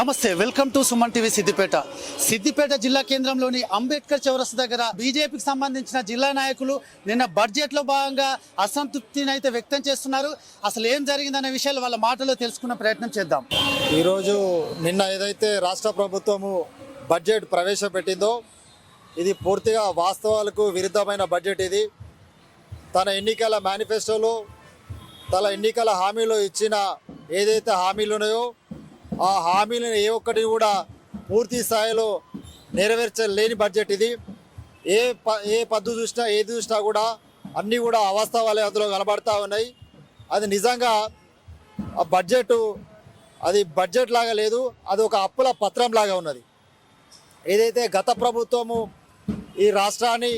నమస్తే welcome to Suman TV Siddipet. Siddipet జిల్లా కేంద్రంలోని అంబేద్కర్ చౌరస్ దగ్గర బీజేపీకి సంబంధించిన జిల్లా నాయకులు నిన్న బడ్జెట్లో భాగంగా అసంతృప్తిని అయితే వ్యక్తం చేస్తున్నారు. అసలు ఏం జరిగిందనే విషయాలు వాళ్ళ మాటలో తెలుసుకునే ప్రయత్నం చేద్దాం. ఈరోజు నిన్న ఏదైతే రాష్ట్ర ప్రభుత్వము బడ్జెట్ ప్రవేశపెట్టిందో ఇది పూర్తిగా వాస్తవాలకు విరుద్ధమైన బడ్జెట్ ఇది. తన ఎన్నికల మేనిఫెస్టోలో తన ఎన్నికల హామీలో ఇచ్చిన ఏదైతే హామీలు ఉన్నాయో ఆ హామీలను ఏ ఒక్కటి కూడా పూర్తి స్థాయిలో నెరవేర్చలేని బడ్జెట్ ఇది. ఏ ప ఏ పద్దు చూసినా ఏది చూసినా కూడా అన్నీ కూడా అవాస్తవాలే అందులో కనబడతా ఉన్నాయి. అది నిజంగా ఆ బడ్జెట్ అది బడ్జెట్ లాగా లేదు అది ఒక అప్పుల పత్రం లాగా ఉన్నది. ఏదైతే గత ప్రభుత్వము ఈ రాష్ట్రాన్ని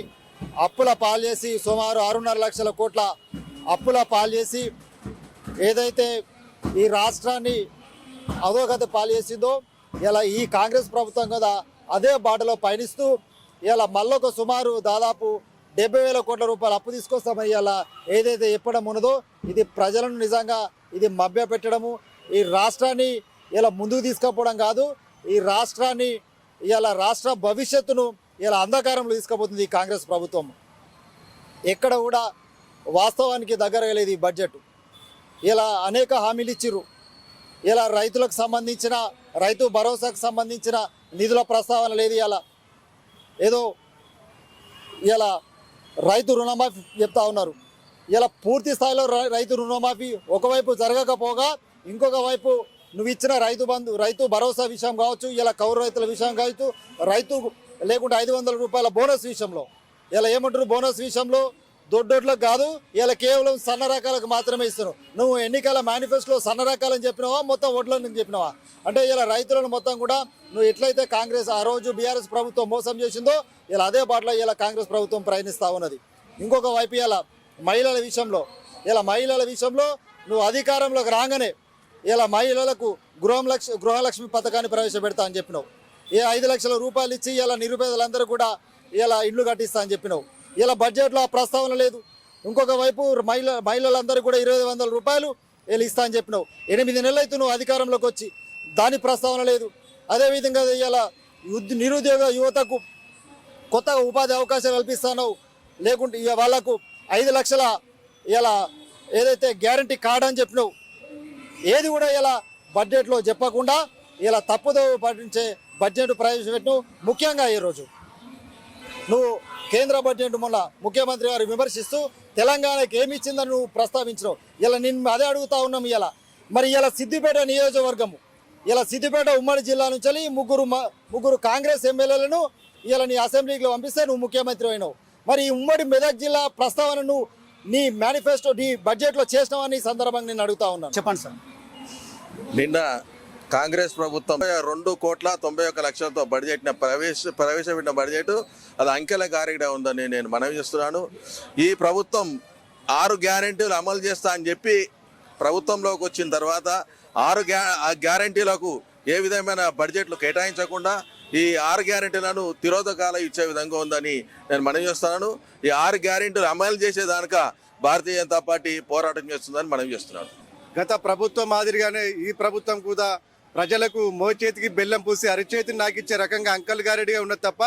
అప్పుల పాలు చేసి సుమారు ఆరున్నర లక్షల కోట్ల అప్పుల పాలు చేసి ఏదైతే ఈ రాష్ట్రాన్ని అధోగతి పాలు చేసిందో ఇలా ఈ కాంగ్రెస్ ప్రభుత్వం కదా అదే బాటలో పయనిస్తూ ఇలా మళ్ళొక సుమారు దాదాపు డెబ్బై వేల కోట్ల రూపాయలు అప్పు తీసుకొస్తామని ఇలా ఏదైతే చెప్పడం ఉన్నదో ఇది ప్రజలను నిజంగా ఇది మభ్య పెట్టడము. ఈ రాష్ట్రాన్ని ఇలా ముందుకు తీసుకుపోవడం కాదు ఈ రాష్ట్రాన్ని ఇలా రాష్ట్ర భవిష్యత్తును ఇలా అంధకారంలో తీసుకుపోతుంది ఈ కాంగ్రెస్ ప్రభుత్వం. ఎక్కడ కూడా వాస్తవానికి దగ్గర లేదు ఈ బడ్జెట్. ఇలా అనేక హామీలు ఇచ్చిర్రు. ఇలా రైతులకు సంబంధించిన రైతు భరోసాకు సంబంధించిన నిధుల ప్రస్తావన లేదు ఇలా ఏదో ఇలా రైతు రుణమాఫీ చెప్తా ఉన్నారు. ఇలా పూర్తి స్థాయిలో రై- రైతు రుణమాఫీ ఒకవైపు జరగకపోగా ఇంకొక వైపు నువ్వు ఇచ్చిన రైతు బంధు రైతు భరోసా విషయం కావచ్చు ఇలా కౌరు రైతుల విషయం కావచ్చు రైతు లేకుంటే ఐదు వందల రూపాయల బోనస్ విషయంలో. ఇలా ఏమంటారు బోనస్ విషయంలో? దొడ్డోట్లకు కాదు ఇలా కేవలం సన్న రకాలకు మాత్రమే ఇస్తున్నావు నువ్వు ఎన్నికల మేనిఫెస్టోలో సన్న రకాలని చెప్పినావా మొత్తం ఓట్లను చెప్పినావా? అంటే ఇలా రైతులను మొత్తం కూడా నువ్వు ఎట్లయితే కాంగ్రెస్ ఆ రోజు బీఆర్ఎస్ ప్రభుత్వం మోసం చేసిందో ఇలా అదే బాటలో ఇలా కాంగ్రెస్ ప్రభుత్వం ప్రయాణిస్తూ ఉన్నది. ఇంకొక వైపు ఇలా మహిళల విషయంలో ఇలా మహిళల విషయంలో నువ్వు అధికారంలోకి రాగానే ఇలా మహిళలకు గృహం లక్ష గృహలక్ష్మి పథకాన్ని ప్రవేశపెడతా అని చెప్పినావు. ఏ ఐదు లక్షల రూపాయలు ఇచ్చి ఇలా నిరుపేదలందరూ కూడా ఇలా ఇల్లు కట్టిస్తా అని చెప్పినావు. ఇలా బడ్జెట్లో ఆ ప్రస్తావన లేదు. ఇంకొక వైపు మహిళ మహిళలందరూ కూడా ఇరవై వందల రూపాయలు వీళ్ళు ఇస్తా అని చెప్పినావు. ఎనిమిది నెలలు అయితే నువ్వు అధికారంలోకి వచ్చి దాని ప్రస్తావన లేదు. అదేవిధంగా ఇలా ఉద్ నిరుద్యోగ యువతకు కొత్తగా ఉపాధి అవకాశాలు కల్పిస్తున్నావు లేకుంటే ఇక వాళ్ళకు ఐదు లక్షల ఇలా ఏదైతే గ్యారంటీ కార్డ్ అని చెప్పినావు ఏది కూడా ఇలా బడ్జెట్లో చెప్పకుండా ఇలా తప్పుదో పట్టించే బడ్జెట్ ప్రవేశపెట్టినావు. ముఖ్యంగా ఈరోజు నువ్వు కేంద్ర బడ్జెట్ మొన్న ముఖ్యమంత్రి గారు విమర్శిస్తూ తెలంగాణకి ఏమి ఇచ్చిందని నువ్వు ప్రస్తావించినావు. ఇలా నిన్ను అదే అడుగుతా ఉన్నాం ఇలా మరి ఇలా సిద్దిపేట నియోజకవర్గము ఇలా సిద్దిపేట ఉమ్మడి జిల్లా నుంచి వెళ్ళి ముగ్గురు మ- ముగ్గురు కాంగ్రెస్ ఎమ్మెల్యేలను ఇలా నీ అసెంబ్లీకి పంపిస్తే నువ్వు ముఖ్యమంత్రి అయినావు. మరి ఈ ఉమ్మడి మెదక్ జిల్లా ప్రస్తావన నువ్వు నీ మేనిఫెస్టో నీ బడ్జెట్లో చేసినావని ఈ సందర్భంగా నేను అడుగుతా ఉన్నాను. చెప్పండి సార్. నిన్న కాంగ్రెస్ ప్రభుత్వం రెండు కోట్ల తొంభై ఒక్క లక్షలతో బడ్జెట్ని ప్రవేశ ప్రవేశపెట్టిన బడ్జెట్ అది అంకెల గారిగా ఉందని నేను మనవి చేస్తున్నాను. ఈ ప్రభుత్వం ఆరు గ్యారెంటీలు అమలు చేస్తా అని చెప్పి ప్రభుత్వంలోకి వచ్చిన తర్వాత ఆరు గ్యా ఆ గ్యారెంటీలకు ఏ విధమైన బడ్జెట్లు కేటాయించకుండా ఈ ఆరు గ్యారెంటీలను తిరోధకాల ఇచ్చే విధంగా ఉందని నేను మనవి చేస్తున్నాను. ఈ ఆరు గ్యారెంటీలు అమలు చేసేదానిక భారతీయ జనతా పార్టీ పోరాటం చేస్తుందని మనవి చేస్తున్నాను. గత ప్రభుత్వం మాదిరిగానే ఈ ప్రభుత్వం కూడా ప్రజలకు మోచేతికి బెల్లం పూసి అరిచేతిని నాకిచ్చే రకంగా అంకల్ గారెడిగా ఉన్నది తప్ప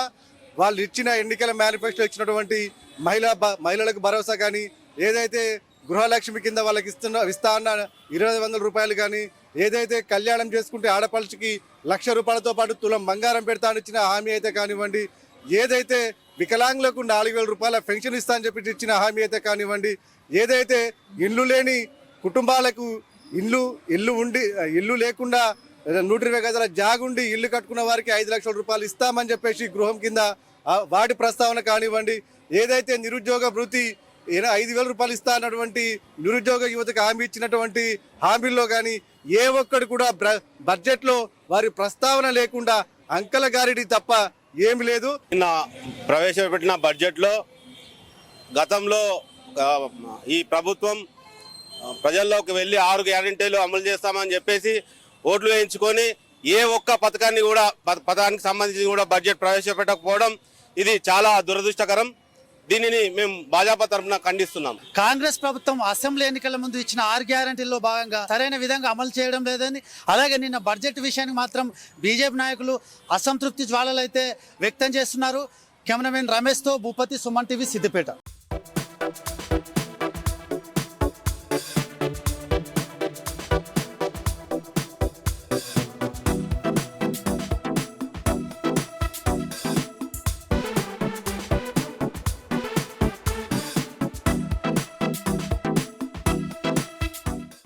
వాళ్ళు ఇచ్చిన ఎన్నికల మేనిఫెస్టో ఇచ్చినటువంటి మహిళా బ- మహిళలకు భరోసా కానీ ఏదైతే గృహలక్ష్మి కింద వాళ్ళకి ఇస్తున్న ఇస్తా అన్న ఇరవై వందల రూపాయలు కానీ ఏదైతే కళ్యాణం చేసుకుంటే ఆడపడుచుకి లక్ష రూపాయలతో పాటు తులం బంగారం పెడతా ఇచ్చిన హామీ అయితే కానివ్వండి ఏదైతే వికలాంగులకు నాలుగు వేల రూపాయల పెన్షన్ ఇస్తా అని చెప్పి ఇచ్చిన హామీ అయితే కానివ్వండి ఏదైతే ఇల్లు లేని కుటుంబాలకు ఇల్లు ఇల్లు ఉండి ఇల్లు లేకుండా నూట ఇరవై గజాల జాగుండి ఇల్లు కట్టుకున్న వారికి ఐదు లక్షల రూపాయలు ఇస్తామని చెప్పేసి గృహం కింద వాటి ప్రస్తావన కానివ్వండి ఏదైతే నిరుద్యోగ వృత్తి ఐదు వేల రూపాయలు ఇస్తా అన్నటువంటి నిరుద్యోగ యువతకు హామీ ఇచ్చినటువంటి హామీల్లో కానీ ఏ ఒక్కడు కూడా బ్ర- బడ్జెట్లో వారి ప్రస్తావన లేకుండా అంకల గారిడి తప్ప ఏమి లేదు. నిన్న ప్రవేశపెట్టిన బడ్జెట్లో గతంలో ఈ ప్రభుత్వం ప్రజల్లోకి వెళ్ళి ఆరు గ్యారంటీలు అమలు చేస్తామని చెప్పేసి ఓట్లు వేయించుకొని ఏ ఒక్క పథకాన్ని కూడా పథకానికి సంబంధించి కూడా బడ్జెట్ ప్రవేశపెట్టకపోవడం ఇది చాలా దురదృష్టకరం. దీనిని మేము భాజపా తరఫున ఖండిస్తున్నాం. కాంగ్రెస్ ప్రభుత్వం అసెంబ్లీ ఎన్నికల ముందు ఇచ్చిన ఆరు గ్యారంటీల్లో భాగంగా సరైన విధంగా అమలు చేయడం లేదని అలాగే నిన్న బడ్జెట్ విషయానికి మాత్రం బీజేపీ నాయకులు అసంతృప్తి జ్వాలలు అయితే వ్యక్తం చేస్తున్నారు. కెమెరామెన్ రమేష్తో భూపతి సుమన్ టీవీ సిద్దిపేట.